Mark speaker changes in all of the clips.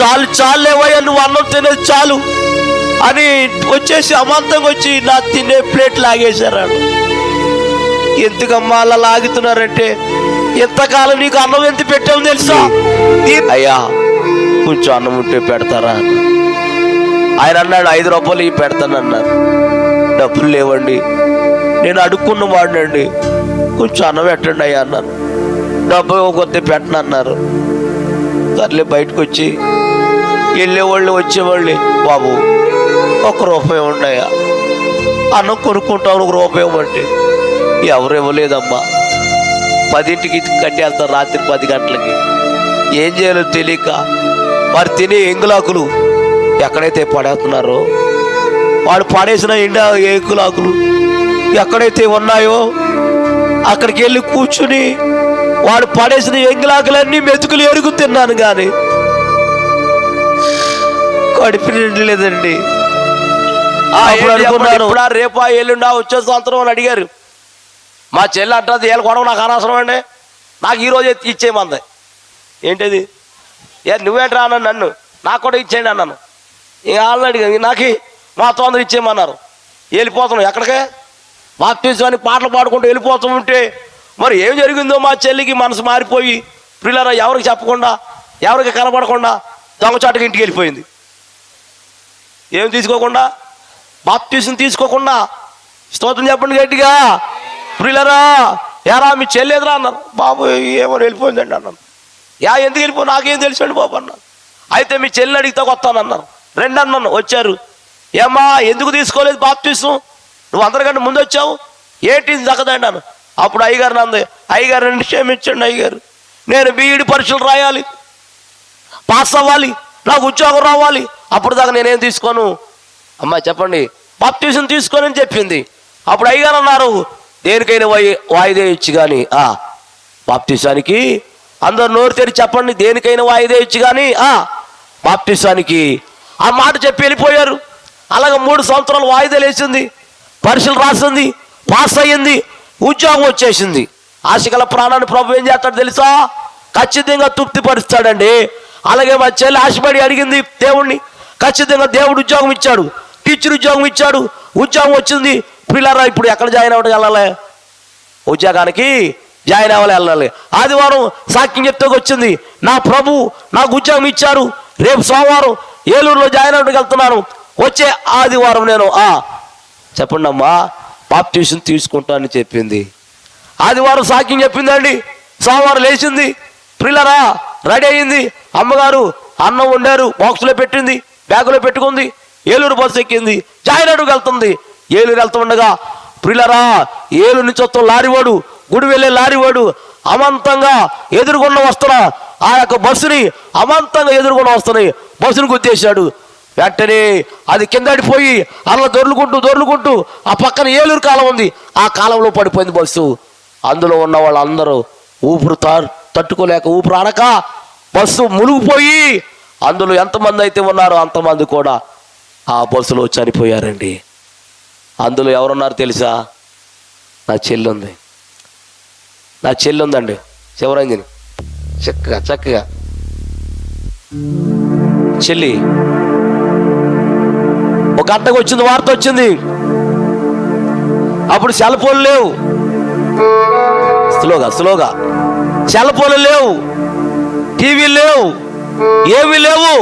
Speaker 1: చాలు చాలేవయ్యా నువ్వు అన్నం తినేది చాలు అని వచ్చేసి అమాంతంగా వచ్చి నా తినే ప్లేట్ లాగేశారు. ఎందుకమ్మా అలా లాగుతున్నారంటే? ఎంతకాలం నీకు అన్నం ఎంత పెట్టావు తెలుసా? అయ్యా కొంచెం అన్నం ఉంటే పెడతారా. ఆయన అన్నాడు ఐదు రూపాయలు ఇవి పెడతానన్నారు డబ్బులు లేవండి. నేను అడుక్కున్న వాడినండి. కొంచెం అన్నం పెట్టండి అయ్యా అన్నాను డబ్బు కొద్ది పెట్టను అన్నారు. సర్లే బయటకు వచ్చి వెళ్ళేవాళ్ళు వచ్చేవాళ్ళు. బాబు ఒక రూపాయి ఉన్నాయా అన్నం కొనుక్కుంటాం ఒక రూపాయి ఇవ్వండి. ఎవరు ఇవ్వలేదమ్మా. పదింటికి కట్టి వెళ్తారు రాత్రి పది గంటలకి. ఏం చేయాలో తెలియక వారు తినే ఎంగులాకులు ఎక్కడైతే పడేస్తున్నారో వాడు పడేసిన ఎండ ఎంగులాకులు ఎక్కడైతే ఉన్నాయో అక్కడికి వెళ్ళి కూర్చుని వాడు పడేసిన ఎంగులాకులన్నీ మెతుకులు ఎరుగు తిన్నాను కానీ అనుకున్నాను. ఇప్పుడు రేపా ఎల్లుండా వచ్చే సంవత్సరం అని అడిగారు. మా చెల్లి అంటుంది ఏళ్ళ గొడవ నాకు అనవసరం అండి. నాకు ఈ రోజే ఇచ్చేయమంది. ఏంటిది? ఏ నువ్వేంట్రా అన్నాను నన్ను? నాకు కూడా ఇచ్చేయండి అన్నాను. ఇక వాళ్ళని అడిగాను నాకు? మా తొందర ఇచ్చేయమన్నారు. వెళ్ళిపోతున్నాం ఎక్కడికే? బాప్తీసాన్ని పాటలు పాడుకుంటూ వెళ్ళిపోతూ ఉంటే మరి ఏం జరిగిందో మా చెల్లికి మనసు మారిపోయి పిల్లరా ఎవరికి చెప్పకుండా ఎవరికి కనపడకుండా దొంగచాటుకి ఇంటికి వెళ్ళిపోయింది. ఏం తీసుకోకుండా? బాప్తీసం తీసుకోకుండా? స్తోత్రం చెప్పండి గట్టిగా. ప్రియులరా యారా మీ చెల్లేదురా అన్నారు. బాబు ఏమో వెళ్ళిపోయిందండి అన్నాను. యా ఎందుకు వెళ్ళిపో? నాకేం తెలిసండి బాబు అన్నాను. అయితే మీ చెల్లిని అడిగితే వస్తానన్నారు రెండు అన్నాను వచ్చారు. ఏమ్మా ఎందుకు తీసుకోలేదు బాప్తీసం? నువ్వు అందరికంటే ముందు వచ్చావు? ఏంటి ఇది దక్కదండి అన్నాను. అప్పుడు అయ్యగారు నంది అయ్యగారు రెండు క్షమించండి అయ్యగారు. నేను బీఈడి పరీక్షలు రాయాలి. పాస్ అవ్వాలి. నాకు ఉద్యోగం రావాలి అప్పుడు దాకా నేనేం తీసుకోను? అమ్మా చెప్పండి బాప్తీసం తీసుకోని అని చెప్పింది. అప్పుడు అయ్యగారు అన్నారు దేనికైనా వాయి వాయిదా ఇచ్చి కానీ ఆ బాప్తీసానికి అందరు నోరు తెరిచి చెప్పండి దేనికైనా వాయిదా ఇచ్చి కానీ ఆ బాప్తీసానికి ఆ మాట చెప్పి వెళ్ళిపోయారు. అలాగే మూడు సంవత్సరాలు వాయిదాలు వేసింది పరీక్షలు రాసింది పాస్ అయ్యింది ఉద్యోగం వచ్చేసింది. ఆశగల ప్రాణాన్ని ప్రభు ఏం చేస్తాడు తెలుసా? ఖచ్చితంగా తృప్తిపరుస్తాడండి. అలాగే మా చెల్లి ఆశపడి అడిగింది దేవుణ్ణి. ఖచ్చితంగా దేవుడు ఉద్యోగం ఇచ్చాడు. టీచర్ ఉద్యోగం ఇచ్చాడు. ఉద్యోగం వచ్చింది. పిల్లరా ఇప్పుడు ఎక్కడ జాయిన్ అవ్వడం వెళ్ళాలి? ఉద్యోగానికి జాయిన్ అవ్వాలి వెళ్ళాలి. ఆదివారం సాక్ష్యం చెప్తే వచ్చింది. నా ప్రభు నాకు ఉద్యోగం ఇచ్చారు. రేపు సోమవారం ఏలూరులో జాయిన్ అవ్వడానికి వెళ్తున్నాను. వచ్చే ఆదివారం నేను ఆ చెప్పండి అమ్మా బాప్టిషన్ తీసుకుంటానని చెప్పింది. ఆదివారం సాక్ష్యం చెప్పిందండి. సోమవారం లేచింది. ప్రిల్లరా రెడీ అయింది అమ్మగారు అన్నం వండారు బాక్సులో పెట్టింది బ్యాగులో పెట్టుకుంది ఏలూరు బస్సు ఎక్కింది జాయినాడుకు వెళ్తుంది. ఏలూరు వెళ్తుండగా ప్రిల్లరా ఏలూరు నుంచి వస్తున్న లారీవాడు గుడి వెళ్ళే లారీవాడు అమంతంగా ఎదుర్కొన్న వస్తున్న ఆ యొక్క బస్సుని అమంతంగా ఎదుర్కొన్న వస్తున్నాయి బస్సును గుర్తేశాడు వెంటనే అది కిందడిపోయి అలా దొర్లుకుంటూ దొర్లుకుంటూ ఆ పక్కన ఏలూరు కాలం ఉంది. ఆ కాలంలో పడిపోయింది బస్సు. అందులో ఉన్న వాళ్ళందరూ ఊపిరి తా- తట్టుకోలేక ఊపిరి ఆడక బస్సు మునిగిపోయి అందులో ఎంతమంది అయితే ఉన్నారో అంతమంది కూడా ఆ బస్సులో చనిపోయారండి. అందులో ఎవరున్నారు తెలుసా? నా చెల్లి ఉంది నా చెల్లి ఉందండి శివరంజని. చక్కగా చక్కగా. చెల్లి ఒక అత్తకు వచ్చింది వార్త వచ్చింది. అప్పుడు సెల్ ఫోన్లు లేవు. స్లోగా స్లోగా. సెల్ ఫోన్లు లేవు. టీవీ లేవు ఏవి లేవు.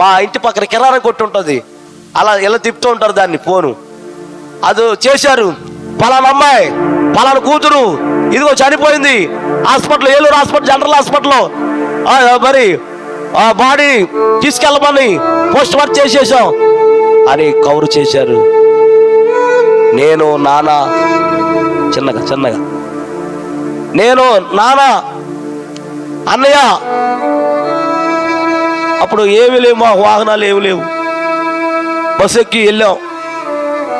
Speaker 1: మా ఇంటి పక్కన కిరాణం కొట్టు ఉంటుంది. అలా ఇలా తిప్పుతూ ఉంటారు దాన్ని ఫోను. అది చేశారు పలానా అమ్మాయి పలానా కూతురు ఇదిగో చనిపోయింది హాస్పిటల్ ఏలూరు హాస్పిటల్ జనరల్ హాస్పిటల్లో. మరి ఆ బాడీ తీసుకెళ్ళమని పోస్ట్ మార్క్ చేసేసాం అని కవరు చేశారు. నేను నానా చిన్నగా చిన్నగా. నేను నాన్న అన్నయ్య అప్పుడు ఏమీ లేవు మా వాహనాలు ఏమి లేవు. బస్సు ఎక్కి వెళ్ళాం.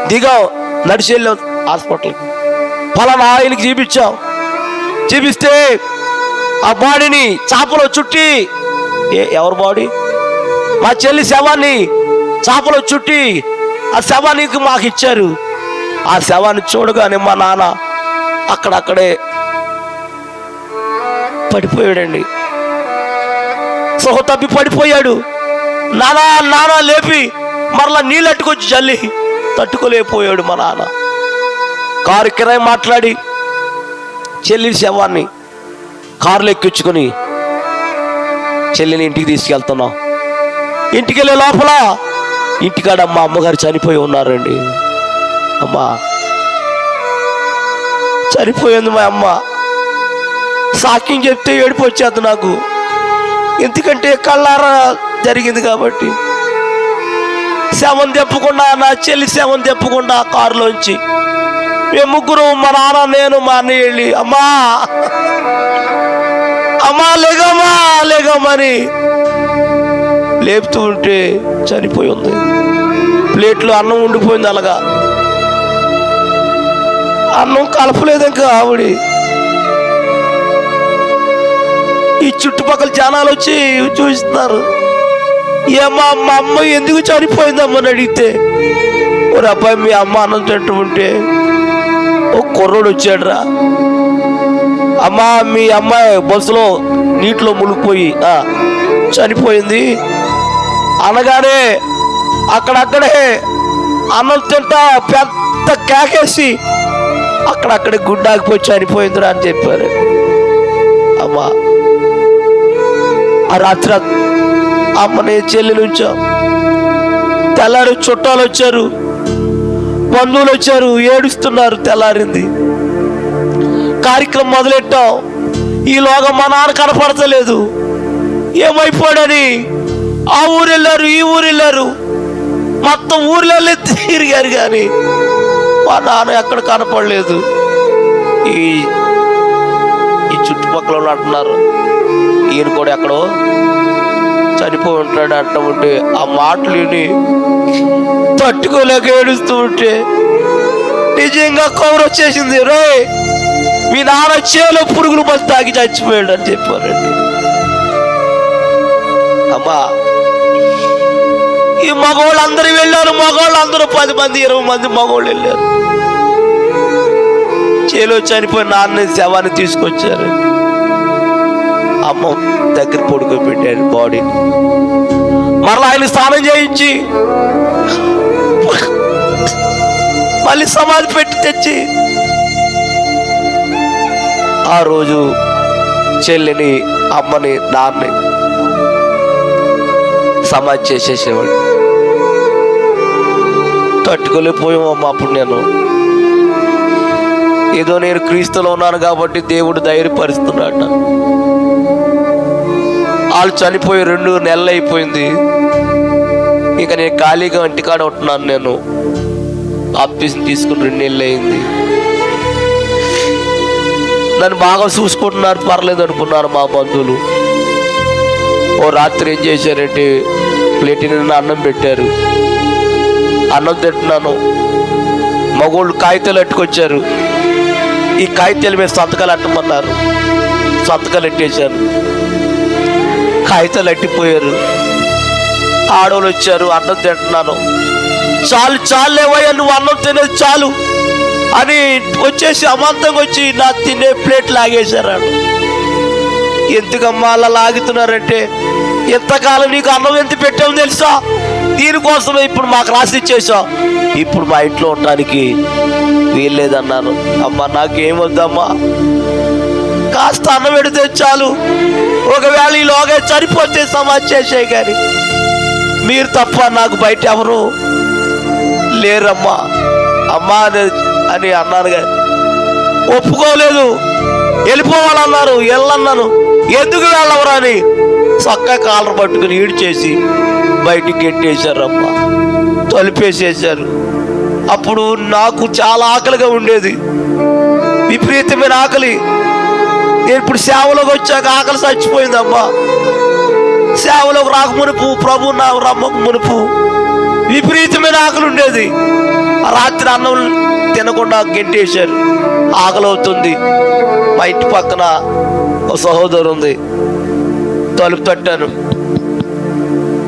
Speaker 1: దిగాం నడిచి వెళ్ళాం హాస్పిటల్కి. ఫలానా ఆయనకి చూపించాం. చూపిస్తే ఆ బాడీని చాపలో చుట్టి ఏ ఎవరి బాడీ? మా చెల్లి శవాన్ని చాపలో చుట్టి ఆ శవానికి మాకు ఇచ్చారు. ఆ శవాన్ని చూడగానే మా నాన్న అక్కడక్కడే పడిపోయాడండి. సహో తప్పి పడిపోయాడు. నానా నానా లేపి మరలా నీళ్ళట్టుకొచ్చి చల్లి తట్టుకోలేకపోయాడు మా నాన్న. కారు కిరాయి మాట్లాడి చెల్లి శవాన్ని కారులో ఎక్కించుకొని చెల్లిని ఇంటికి తీసుకెళ్తున్నాం. ఇంటికి వెళ్ళే లోపల ఇంటికాడ మా అమ్మగారు చనిపోయి ఉన్నారండి. అమ్మా చనిపోయింది మా అమ్మ. సాక్ష్యం చెప్తే ఏడుపు వచ్చేది నాకు. ఎందుకంటే కళ్ళారా జరిగింది కాబట్టి. శవం తెప్పకుండా నా చెల్లి శవం తెప్పకుండా కారులోంచి. మేము ముగ్గురు మా నాన్న నేను మా అన్నయ్య వెళ్ళి అమ్మా అమ్మా లేగమ్మా లేగమ్మని లేపుతూ ఉంటే చనిపోయి ఉంది. ప్లేట్లో అన్నం ఉండిపోయింది అలాగా. అన్నం కలపలేదు ఇంకా ఆవిడ. ఈ చుట్టుపక్కల జనాలు వచ్చి చూస్తున్నారు ఏమా మా అమ్మ ఎందుకు చనిపోయిందమ్మని అడిగితే ఒక అబ్బాయి మీ అమ్మ అన్నం తింటూ ఉంటే ఓ కుర్రోడు వచ్చాడురా. అమ్మా మీ అమ్మాయి బస్సులో నీటిలో మునిగిపోయి చనిపోయింది. అనగానే అక్కడక్కడే అన్నం తింటా పెద్ద కేకేసి అక్కడక్కడే గుడ్డాకిపోయి చనిపోయిందిరా అని చెప్పారు. అమ్మా ఆ రాత్రి అమ్మనే చెల్లెలు ఉంచాం. తెల్లారి చుట్టాలు వచ్చారు. బంధువులు వచ్చారు. ఏడుస్తున్నారు తెల్లారింది. కార్యక్రమం మొదలెట్టాం. ఈలోగా మా నాన్న కనపడతలేదు. ఏమైపోయాడని ఆ ఊరు వెళ్ళారు ఈ ఊరు వెళ్ళారు మొత్తం ఊర్లో వెళ్ళి తిరిగారు కానీ మా నాన్న ఎక్కడ కనపడలేదు. ఈ చుట్టుపక్కల వాళ్ళు అంటున్నారు. ఈయన కూడా ఎక్కడో చనిపోయి ఉంటాడు అంటూ ఉంటే ఆ మాటలు విని తట్టుకోలేక ఏడుస్తూ ఉంటే నిజంగా కవర్ వచ్చేసింది. రే మీ నాన్న చేలో పురుగులు మంది తాగి చచ్చిపోయాడు అని చెప్పారండి. అమ్మా ఈ మగవాళ్ళు అందరూ వెళ్ళారు. మగవాళ్ళు అందరూ పది మంది ఇరవై మంది మగవాళ్ళు వెళ్ళారు. చేలో చనిపోయిన నాన్న శవాన్ని తీసుకొచ్చారు. అమ్మ దగ్గర పడుకోబెట్టారు బాడీని మరలా ఆయన స్నానం చేయించి మళ్ళీ సమాధి పెట్టి తెచ్చి ఆ రోజు చెల్లిని అమ్మని నాన్నని సమాధి చేసేసేవాడు. తట్టుకోలేకపోయామమ్మా అప్పుడు నేను. ఏదో నేను క్రీస్తులో ఉన్నాను కాబట్టి దేవుడు ధైర్యపరుస్తున్నాడు నన్ను. వాళ్ళు చనిపోయి రెండు నెలలు అయిపోయింది ఇక నేను ఖాళీగా ఇంటికాడ ఉంటున్నాను నేను. ఆఫీస్ తీసుకుని రెండు నెలలు అయింది నన్ను బాగా చూసుకుంటున్నారు పర్లేదు అనుకున్నారు మా బంధువులు. ఓ రాత్రి ఏం చేశారంటే ప్లేట్ నిన్న అన్నం పెట్టారు. అన్నం తింటున్నాను. మగోళ్ళు కాగితాలు అట్టుకొచ్చారు. ఈ కాగితాల మీద సంతకాలు అట్టమన్నారు. సంతకాలు అట్టేశారు కాగితాలు అట్టిపోయారు ఆడవాళ్ళు వచ్చారు అన్నం తింటున్నాను. చాలు చాలు చాలేవయ్యా నువ్వు అన్నం తినేది చాలు అని వచ్చేసి అమాంతంగా వచ్చి నా తినే ప్లేట్ లాగేశారు ఎందుకమ్మా అలా లాగుతున్నారంటే ఎంతకాలం నీకు అన్నం ఎంత పెట్టావు తెలుసా? దీనికోసమే ఇప్పుడు మాకు రాసి ఇచ్చేసావు ఇప్పుడు మా ఇంట్లో ఉండడానికి వీల్లేదన్నారు అమ్మా నాకేం వద్దమ్మా? కాస్త అన్నం పెడితే చాలు. ఒకవేళ ఈలోగా చనిపోతే సమాజ్ కానీ మీరు తప్ప నాకు బయట ఎవరు లేరమ్మా. అమ్మా అని అని అన్నాను కానీ ఒప్పుకోలేదు. వెళ్ళిపోవాలన్నారు వెళ్ళన్నాను ఎందుకు వెళ్ళవరా అని చక్కగా కాలర్ పట్టుకుని ఈడ్చేసి బయటికి గెట్టేశారమ్మా తలుపేసేసారు అప్పుడు నాకు చాలా ఆకలిగా ఉండేది. విపరీతమైన ఆకలి. నేను ఇప్పుడు సేవలోకి వచ్చాక ఆకలి చచ్చిపోయిందమ్మా. సేవలోకి రాక మునుపు ప్రభు నా రమ్మకు మునుపు. విపరీతమైన ఆకలి ఉండేది. ఆ రాత్రి అన్నం తినకుండా గెంటేశారు. ఆకలి అవుతుంది. మా ఇంటి పక్కన ఒక సహోదరు ఉంది. తలుపు తట్టాను.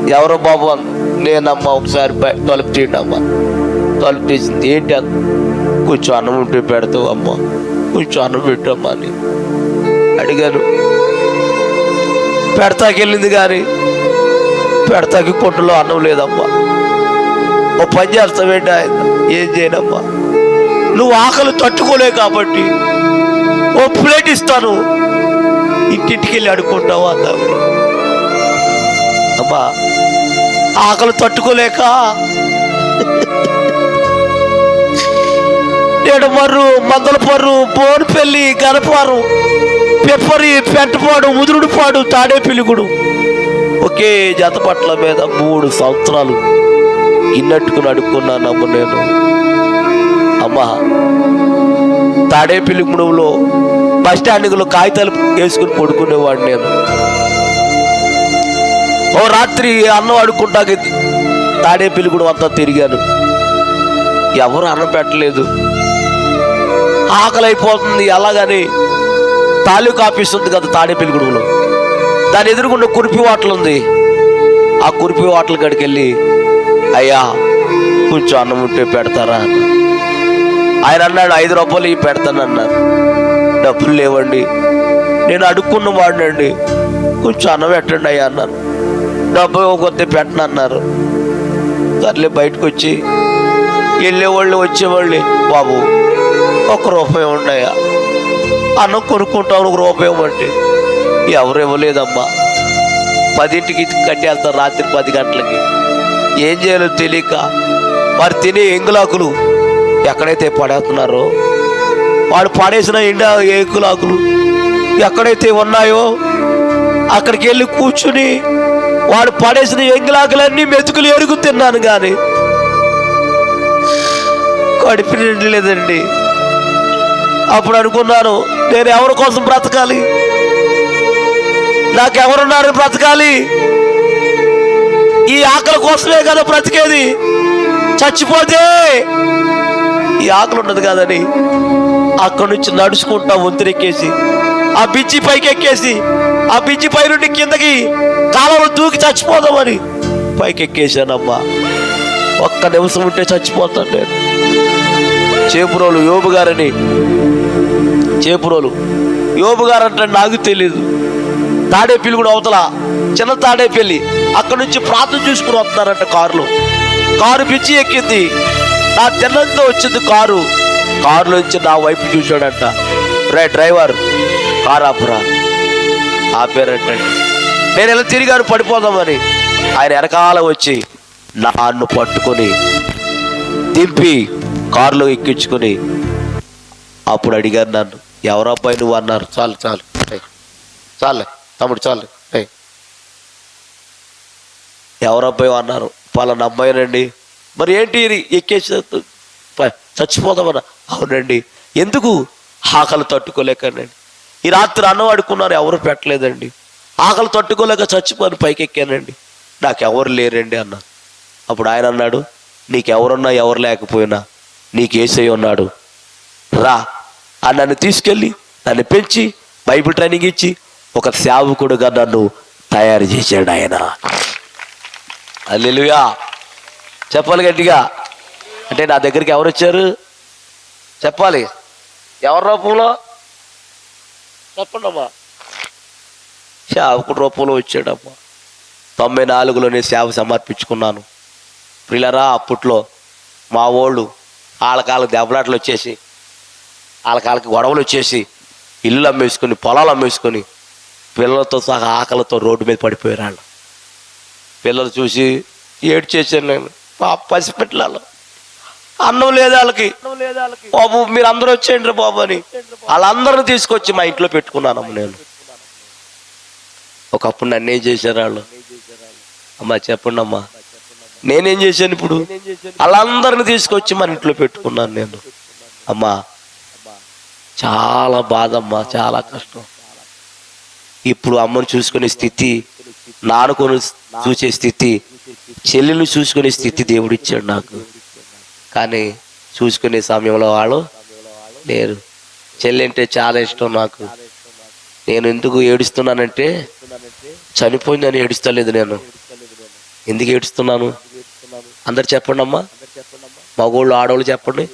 Speaker 1: ఎవరో బాబు అంది నేనమ్మా ఒకసారి తలుపు తీయండి అమ్మా తలుపు తీసింది ఏంటి అంది కొంచెం అన్నం ఉంటే పెడతావు అమ్మా కొంచెం అన్నం పెట్టమ్మా అని. అడిగాను. పెడతాకెళ్ళింది కానీ పెడతాకి కొట్టులో అన్నం లేదమ్మా. ఓ పని చేస్తావేంటి ఆయన? ఏం చేయనమ్మా. నువ్వు ఆకలి తట్టుకోలే కాబట్టి ఓ ప్లేట్ ఇస్తాను. ఇంటింటికి వెళ్ళి అడుక్కుంటావు అన్నావు అమ్మా ఆకలి తట్టుకోలేక ఎడమర్రు మందలపర్రు బోనుపల్లి గనపారు పెప్పరి పెట్టపాడు ముదురుడుపాడు తాడే పిలుగుడు ఒకే జత పట్ల మీద మూడు సంవత్సరాలు ఇన్నట్టుకుని అడుక్కున్నానమ్మ నేను. అమ్మా తాడే పిలుగుడులో బస్ స్టాండ్లో కాగితాలు వేసుకుని పడుకునేవాడు నేను. ఓ రాత్రి అన్నం అడుక్కుంటాకి తాడే పిలుగుడు అంతా తిరిగాను. ఎవరు అన్నం పెట్టలేదు. ఆకలి అయిపోతుంది అలాగని తాలూకా ఆఫీస్ ఉంది కదా తాడే పిలుగుడులో దాని ఎదురుగుండా కురిపి వాటలు ఉంది. ఆ కురిపి వాటల కాడికి వెళ్ళి అయ్యా కొంచెం అన్నం ఉంటే పెడతారా? ఆయన అన్నాడు ఐదు రూపాయలు ఇవి పెడతాను అన్నారు. డబ్బులు లేవండి. నేను అడుక్కున్న వాడినండి. కొంచెం అన్నం పెట్టండి అయ్యా అన్నాను డబ్బు కొద్ది పెట్టను అన్నారు. సర్లే బయటకు వచ్చి వెళ్ళేవాళ్ళు వచ్చేవాళ్ళు బాబు ఒక రూపాయి ఉండయా అన్నం కొనుక్కుంటాను ఒక అంటే ఎవరు ఇవ్వలేదమ్మా. పదింటికి కట్టి వెళ్తారు రాత్రి పది గంటలకి. ఏం చేయాలో తెలియక వారు తినే ఎంగులాకులు ఎక్కడైతే పడేస్తున్నారో వాడు పడేసిన ఎండ ఎంగులాకులు ఎక్కడైతే ఉన్నాయో అక్కడికి వెళ్ళి కూర్చుని వాడు పడేసిన ఎంగులాకులన్నీ మెతుకులు ఎరుగు తిన్నాను కానీ కడిపి నిండలేదండి. అప్పుడు అనుకున్నాను నేను ఎవరి కోసం బ్రతకాలి? నాకెవరున్నారు బ్రతకాలి? ఈ ఆకలి కోసమే కదా బ్రతికేది. చచ్చిపోతే ఈ ఆకలి ఉండదు కదని అక్కడి నుంచి నడుచుకుంటా వంతురెక్కేసి ఆ బిజ్జి పైకి ఎక్కేసి ఆ బిజ్జి పై నుండి కిందకి కాలంలో దూకి చచ్చిపోదామని పైకి ఎక్కేసానమ్మా ఒక్క నిమిషం ఉంటే చచ్చిపోతాను నేను. చేపురోలు యోబు గారని. చేపురోలు. యోబు గారు అంటే నాకు తెలియదు తాడేపల్లి కూడా అవతల. చిన్న తాడేపల్లి. అక్కడ నుంచి ప్రాంతం చూసుకుని వస్తున్నారంట కారులో. కారు పిచ్చి ఎక్కింది. నా తిన్నంతో వచ్చింది కారు. కారులోంచి నా వైపు చూశాడంట. రే డ్రైవర్ కారు ఆపురా. ఆపారంట నేను ఎలా తిరిగాను పడిపోదామని. ఆయన వెనకాల వచ్చి నన్ను పట్టుకొని దింపి కారులో ఎక్కించుకొని అప్పుడు అడిగారు నన్ను ఎవరబ్బాయి నువ్వు? అన్నారు. చాలు చాలు. చాలే తమ్ముడు చాలు. ఏయ్. ఎవరబ్బాయి అన్నారు. పలానా అమ్మాయినండి మరి ఏంటి ఇది? ఎక్కేసి చచ్చిపోదామన్నా? అవునండి. ఎందుకు? ఆకలి తట్టుకోలేకనండి. ఈ రాత్రి అన్నం అడుక్కున్నారు ఎవరు పెట్టలేదండి. ఆకలి తట్టుకోలేక చచ్చిపోని పైకి ఎక్కానండి నాకు ఎవరు లేరండి అన్న అప్పుడు ఆయన అన్నాడు నీకెవరున్నా ఎవరు లేకపోయినా నీకు ఏసై ఉన్నాడు. రా. అని నన్ను తీసుకెళ్ళి నన్ను పెంచి బైబిల్ ట్రైనింగ్ ఇచ్చి ఒక సేవకుడుగా నన్ను తయారు చేశాడు ఆయన. అల్లెలుయా చెప్పాలి గట్టిగా. అంటే నా దగ్గరికి ఎవరు వచ్చారు? చెప్పాలి. ఎవరి రూపంలో? చెప్పండి అమ్మా సేవకుడు రూపంలో వచ్చాడమ్మా. తొంభై నాలుగులో నేను సేవ సమర్పించుకున్నాను. ప్రిలరా అప్పట్లో మా వాళ్ళు వాళ్ళకాళ్ళకి దెబ్బలాటలు వచ్చేసి వాళ్ళకాళ్ళకి గొడవలు వచ్చేసి ఇల్లు అమ్మేసుకొని పొలాలు అమ్మేసుకొని పిల్లలతో సహా ఆకలితో రోడ్డు మీద పడిపోయారు వాళ్ళు. పిల్లలు చూసి ఏడు చేశాను నేను. మా పసిపెట్టలాలు అన్నం లేదు వాళ్ళకి. బాబు మీరు అందరూ వచ్చేయండి బాబు అని. వాళ్ళందరిని తీసుకొచ్చి మా ఇంట్లో పెట్టుకున్నానమ్మ నేను. ఒకప్పుడు నన్ను ఏం చేశారు వాళ్ళు అమ్మా చెప్పండి అమ్మా నేనేం చేశాను ఇప్పుడు? వాళ్ళందరిని తీసుకొచ్చి మన ఇంట్లో పెట్టుకున్నాను నేను. అమ్మా చాలా బాధ అమ్మా చాలా కష్టం. ఇప్పుడు అమ్మను చూసుకునే స్థితి నానుకొని చూసే స్థితి చెల్లెలు చూసుకునే స్థితి దేవుడిచ్చాడు నాకు. కానీ చూసుకునే సమయంలో వాళ్ళు లేరు. చెల్లి అంటే చాలా ఇష్టం నాకు. నేను ఎందుకు ఏడుస్తున్నానంటే చనిపోయిందని ఏడుస్తలేదు నేను. ఎందుకు ఏడుస్తున్నాను? అందరు చెప్పండి అమ్మా. మగోళ్ళు ఆడవాళ్ళు చెప్పండి.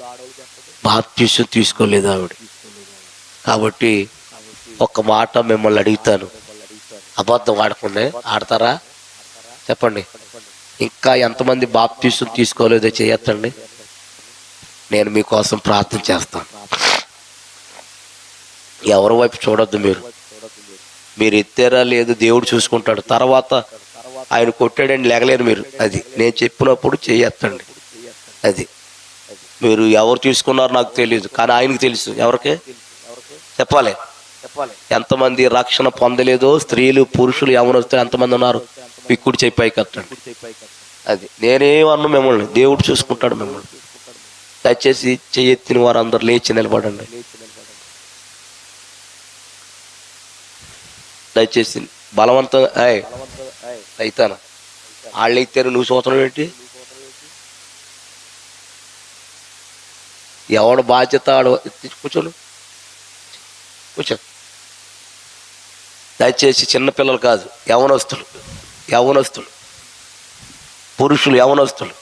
Speaker 1: బాప్తీసం తీసుకోలేదు ఆవిడ. కాబట్టి ఒక్క మాట మిమ్మల్ని అడుగుతాను. అబద్ధం ఆడకుండా ఆడతారా? చెప్పండి. ఇంకా ఎంతమంది బాప్తీసం తీసుకోలేదో చేయొద్దండి. నేను మీకోసం ప్రార్థన చేస్తాను. ఎవరి వైపు చూడొద్దు మీరు. మీరు ఎత్తారా లేదు దేవుడు చూసుకుంటాడు. తర్వాత ఆయన కొట్టాడని లేగలేరు మీరు. అది. నేను చెప్పినప్పుడు చేయొద్దండి అది. మీరు ఎవరు తీసుకున్నారో నాకు తెలియదు కానీ ఆయనకు తెలుసు. ఎవరికి? చెప్పాలి. ఎంతమంది రక్షణ పొందలేదో స్త్రీలు పురుషులు ఎవరు వస్తే ఎంతమంది ఉన్నారు? పిక్కుడు చెప్పాయి కట్టండి అది. నేనేమన్నా మిమ్మల్ని. దేవుడు చూసుకుంటాడు మిమ్మల్ని. దయచేసి చెయ్యెత్తిన వారు అందరు లేచి నిలబడండి. దయచేసి బలవంతం ఏయ్, వాళ్ళు ఇచ్చారు నువ్వు చూస్తున్నావు ఏంటి? ఎవడు బాధ్యత ఆడు కూర్చోను. కూర్చో. దయచేసి చిన్నపిల్లలు కాదు యవనస్తులు యవనస్తులు. పురుషులు యవనస్తులు.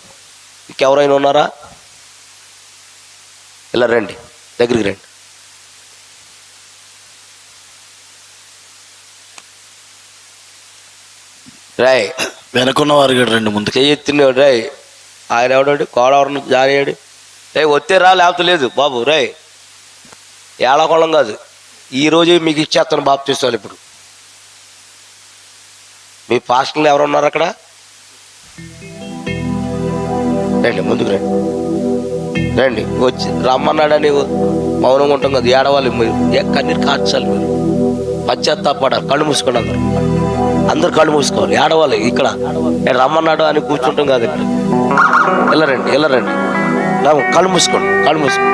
Speaker 1: ఇంకెవరైనా ఉన్నారా? ఇలా రండి దగ్గరికి రండి. రాయ్.
Speaker 2: వెనకున్న వారు కూడా రెండు ముందుకు.
Speaker 1: చెయ్యెత్తినాడు రాయ్. ఆయన ఎవడాడు? కోడవరం జానయ్యాడు రే వస్తే రా లేకపోతే లేదు. బాబు రే ఏళ్ళకొళ్ళం కాదు. ఈ రోజే మీకు ఇచ్చేస్తాను బాబు తీసుకోవాలి ఇప్పుడు. మీ పాస్టర్లు ఎవరు ఉన్నారు అక్కడ? రండి ముందుకు రండి. రండి వచ్చి రమ్మన్నాడని మౌనంగా ఉంటాం కదా ఏడవాలి మీరు. కన్నీరు కార్చాలి మీరు. పశ్చాత్తాపడాలి. కళ్ళు మూసుకోండి అందరు. అందరు కళ్ళు మూసుకోవాలి. ఏడవాలి ఇక్కడ. నేను రమ్మన్నాడు అని కూర్చుంటాం కాదు ఇక్కడ. వెళ్ళరండి వెళ్ళరండి. కళ్ళు మూసుకోండి కళ్ళు మూసుకోండి.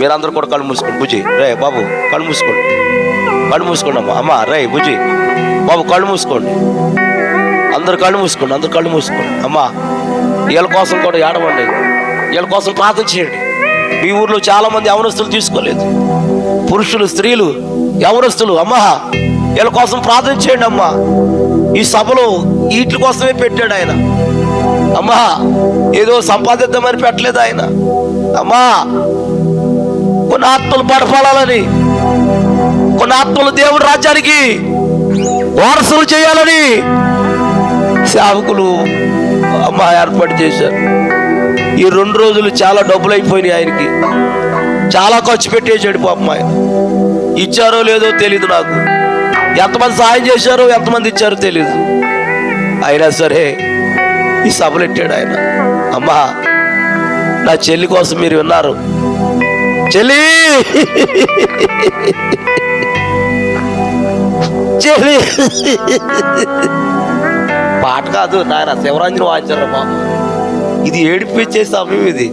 Speaker 1: మీరందరూ కూడా కళ్ళు మూసుకోండి బుజ్జి. రే బాబు కళ్ళు మూసుకోండి. కళ్ళు మూసుకోండి అమ్మా. అమ్మ రే బుజ్జి. బాబు కళ్ళు మూసుకోండి. అందరు కళ్ళు మూసుకోండి అందరు కళ్ళు మూసుకోండి. అమ్మా వీళ్ళ కోసం కూడా ఏడవండి. వీళ్ళ కోసం ప్రార్థన చేయండి. మీ ఊర్లో చాలా మంది యవనస్తులు తీసుకోలేదు. పురుషులు స్త్రీలు యవనస్తులు అమ్మహా వీళ్ళ కోసం ప్రార్థన చేయండి అమ్మా. ఈ సభలో వీటి కోసమే పెట్టాడు ఆయన. అమ్మా ఏదో సంపాదిద్దామని పెట్టలేదు ఆయన. అమ్మా కొన్ని ఆత్మలు పడపాలని కొన్ని ఆత్మలు దేవుడి రాజ్యానికి వారసులు చేయాలని సేవకులు అమ్మ ఏర్పాటు చేశారు. ఈ రెండు రోజులు చాలా డబ్బులు అయిపోయినాయి ఆయనకి. చాలా ఖర్చు పెట్టేశాడు పాపం ఆయన. ఇచ్చారో లేదో తెలీదు నాకు. ఎంతమంది సాయం చేశారు ఎంతమంది ఇచ్చారో తెలీదు. అయినా సరే ఈ సభలు ఎట్టాడు ఆయన? అమ్మా నా చెల్లి కోసం మీరు విన్నారు. చెల్లి! చెల్లి! పాట కాదు నాయన శివరాంజన్ వాయించారు బాబు. ఇది ఏడిపించే సమయం ఇది.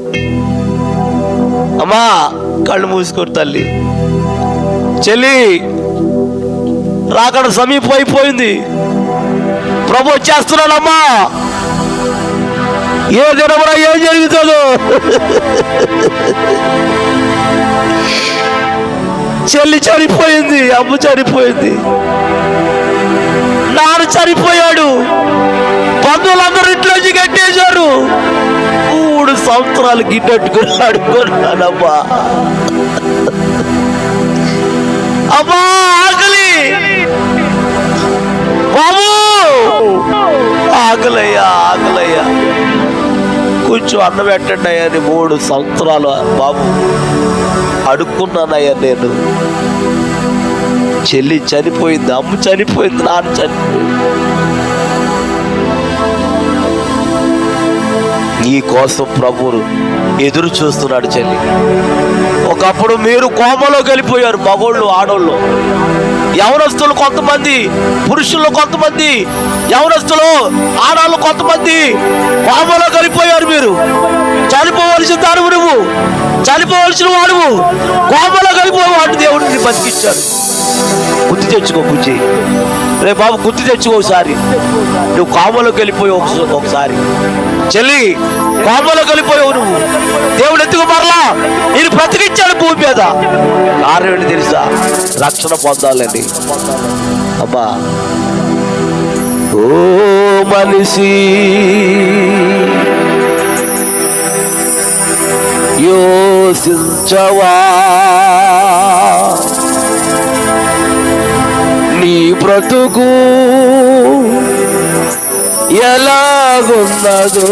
Speaker 1: అమ్మా కళ్ళు మూసుకోరు తల్లి. చెల్లి! రాకడ సమీపం అయిపోయింది. ప్రభు వచ్చేస్తున్నాడమ్మా. ఏ దినమున ఏం జరుగుతుందో. చెల్లి చనిపోయింది అమ్మ చనిపోయింది. నాన్న చనిపోయాడు. బంధువులందరూ ఇంట్లోంచి కట్టేశారు. మూడు సంవత్సరాలు గిన్నెట్టుకుని అడుకున్నాడమ్మా అమ్మా ఆకలి. బాబు! ఆకలయ్యా ఆకలయ్యా కొంచెం అన్నం పెట్టండి అయ్యా అని మూడు సంవత్సరాలు బాబు. అడుక్కున్నానయ్యా నేను. చెల్లి చనిపోయింది అమ్మ చనిపోయింది నాన్న చనిపోయింది. నీ కోసం ప్రభువును ఎదురు చూస్తున్నాడు చెల్లి. ఒకప్పుడు మీరు కోమలో వెళ్ళిపోయారు మగోళ్ళు ఆడోళ్ళు. యవనస్తులు కొంతమంది పురుషులు కొంతమంది యవనస్తులు ఆడవాళ్ళు కొంతమంది కోమలో కలిపోయారు మీరు. చనిపోవలసిన దానివు నువ్వు చనిపోవలసిన వాడువు. కోమలో కలిపోవాడు దేవుడిని బతికిచ్చాడు. గుర్తు తెచ్చుకో బుజ్జి రే బాబు గుర్తు తెచ్చుకో ఒకసారి. నువ్వు కోమలో వెళ్ళిపోయి ఒకసారి. చెల్లి కోపంలో కలిపోయావు నువ్వు. దేవుడు ఎత్తుకు మరలా? నేను బ్రతికిచ్చాడు భూమి మీద. కారణం ఏంటి తెలుసా? రక్షణ పొందాలండి. అబ్బా. ఓ మనిషి. యోసించవా? నీ బ్రతుకు ఎలాగున్నదో.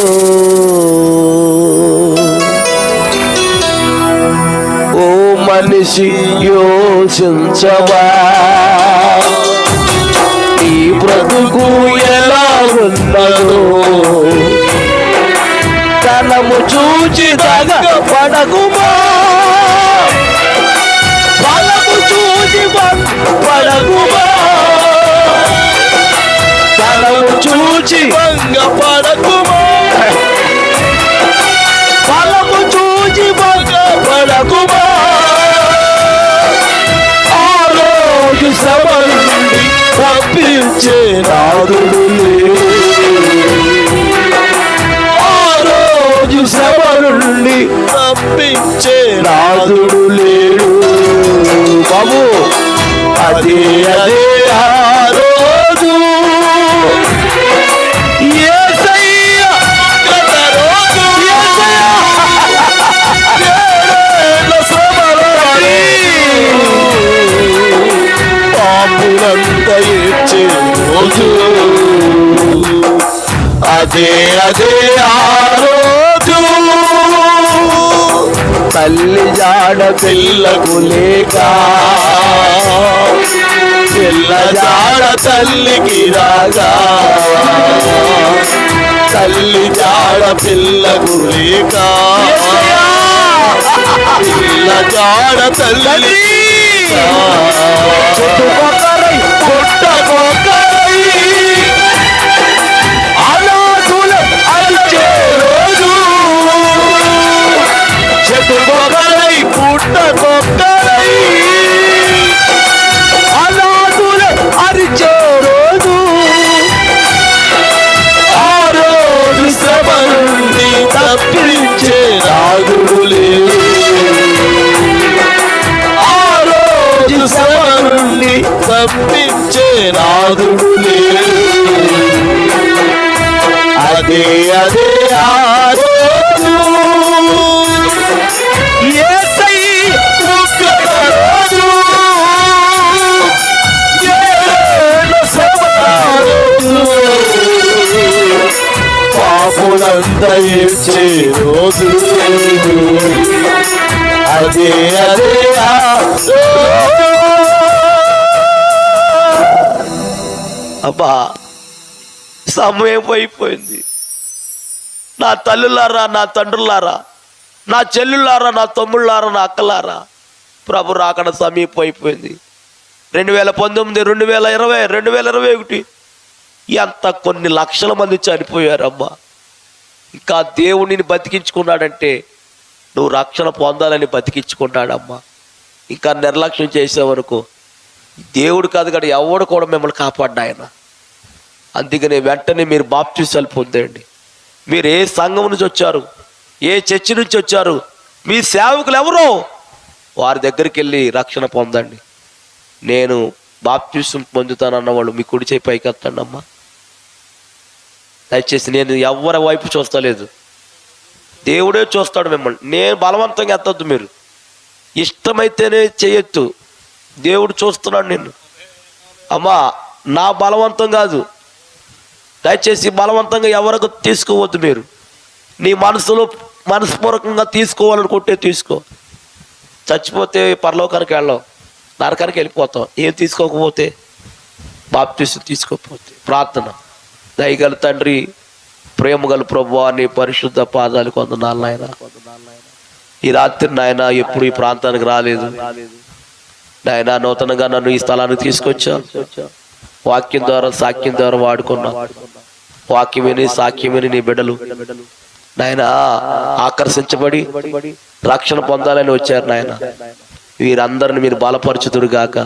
Speaker 1: ఓ మనిషి యోచించవా? ఈ బ్రతుకు ఎలాగున్నదో. తనము చూచి తగ పడకుమా? నాదుడు ఆ రోజు సభ తప్పించే నాదుడు లేడు. బాబు అదే అదే. అదే అదే ఆ రోజు తల్లి జాడ పిల్లకు లేక పిల్ల జాడ తల్లికి రాగా తల్లి జాడ పిల్లకు లేక పిల్ల జాడ తల్లి పుట్టకొకరై పుట్టకొకరై చెట్టుకొకరై పుట్టకొకరై అనాథుల అరిచే రోజు. ఆ రోజు శ్రమ నుండి తప్పించే రాగుడు ఆ రోజు శ్రమ నుండి తప్పించే అదే అదే. పాపులంతా రోజు అదే అదే అబ్బా సమయం అయిపోయింది. నా తల్లులారా నా తండ్రులారా నా చెల్లులారా నా తమ్ముళ్ళారా నా అక్కలారా ప్రభు రాకడ సమీపం అయిపోయింది. రెండు వేల పంతొమ్మిది రెండు వేల ఇరవై రెండు వేల ఇరవై ఒకటి ఎంత కొన్ని లక్షల మంది చనిపోయారమ్మా ఇంకా దేవుడిని బతికించుకున్నాడంటే నువ్వు రక్షణ పొందాలని బతికించుకున్నాడమ్మా. ఇంకా నిర్లక్ష్యం చేసేవరకు దేవుడు కాదు కానీ ఎవడు కూడా మిమ్మల్ని కాపాడినాయన అందుకని అందుకనే వెంటనే మీరు బాప్తీసాలు పొందండి. మీరు ఏ సంఘం నుంచి వచ్చారు ఏ చర్చి నుంచి వచ్చారు మీ సేవకులు ఎవరో వారి దగ్గరికి వెళ్ళి రక్షణ పొందండి. నేను బాప్తీసం పొందుతానన్న వాళ్ళు మీ కుడి చేయి పైకి ఎత్తండి దయచేసి నేను ఎవరి వైపు చూస్తలేదు. దేవుడే చూస్తాడు మిమ్మల్ని. నేను బలవంతంగా ఎత్తద్దు మీరు. ఇష్టమైతేనే చేయొద్దు దేవుడు చూస్తున్నాడు నిన్ను. అమ్మా నా బలవంతం కాదు. దయచేసి బలవంతంగా ఎవరికి తీసుకోవద్దు మీరు. నీ మనసులో మనస్పూర్వకంగా తీసుకోవాలనుకుంటే తీసుకో. చచ్చిపోతే పరలోకానికి వెళ్ళాం. నరకానికి వెళ్ళిపోతాం. ఏం తీసుకోకపోతే? బాప్తీసు తీసుకోకపోతే. ప్రార్థన. దయగల తండ్రి ప్రేమగల ప్రభు నీ పరిశుద్ధ పాదాలు కొందనాలు నాయన. ఈ రాత్రి నాయన ఎప్పుడు ఈ ప్రాంతానికి రాలేదు. నాయన నూతనంగా నన్ను ఈ స్థలానికి తీసుకొచ్చా వాక్యం ద్వారా సాక్యం ద్వారా వాడుకున్నా. వాక్యమేని సాక్యమేని నీ బిడ్డలు. నాయన ఆకర్షించబడి రక్షణ పొందాలని వచ్చారు నాయన. వీరందరిని మీరు బలపరచుతురు గాక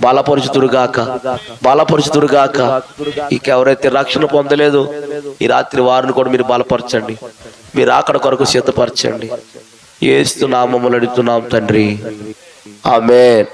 Speaker 1: బలపరచుతురు ఇక ఎవరైతే రక్షణ పొందలేదు ఈ రాత్రి వారిని కూడా మీరు బలపరచండి. మీరు అక్కడ కొరకు సిద్ధపరచండి. ఏస్తున్నామములు అడుగుతున్నాం తండ్రి. ఆమె